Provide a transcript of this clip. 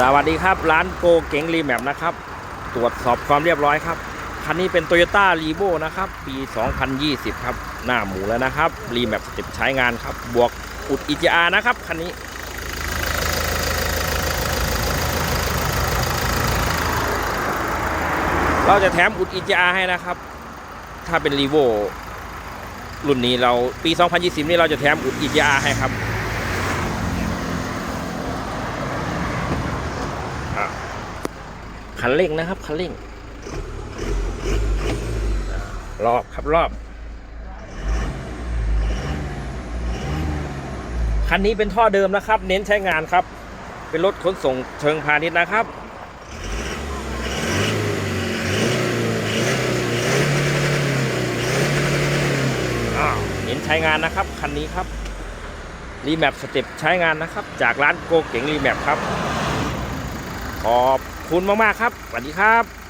สวัสดีครับ ร้านโกเก๋งรีแมปนะครับ ตรวจสอบความเรียบร้อยครับ คันนี้เป็น Toyota r e v o นะครับ ปี 2020 ครับ หน้าหมูแล้วนะครับ รีแมปสเต็ปใช้งานครับ บวกอุด EGR นะครับ คันนี้ เราจะแถมอุด EGR ให้นะครับ ถ้าเป็น r e v o รุ่นนี้เราปี 2020 นี่เราจะแถมอุด EGR ให้ครับ คันเร่งนะครับ คันเร่งรอบครับรอบ คันนี้เป็นท่อเดิมนะครับ เน้นใช้งานครับ เป็นรถขนส่งเชิงพาณิชย์นะครับเน้นใช้งานนะครับ คันนี้ครับรีแมปสเต็ปใช้งานนะครับ จากร้านโกเก๋งรีแมปครับขอบ คุณมากๆครับสวัสดีครับ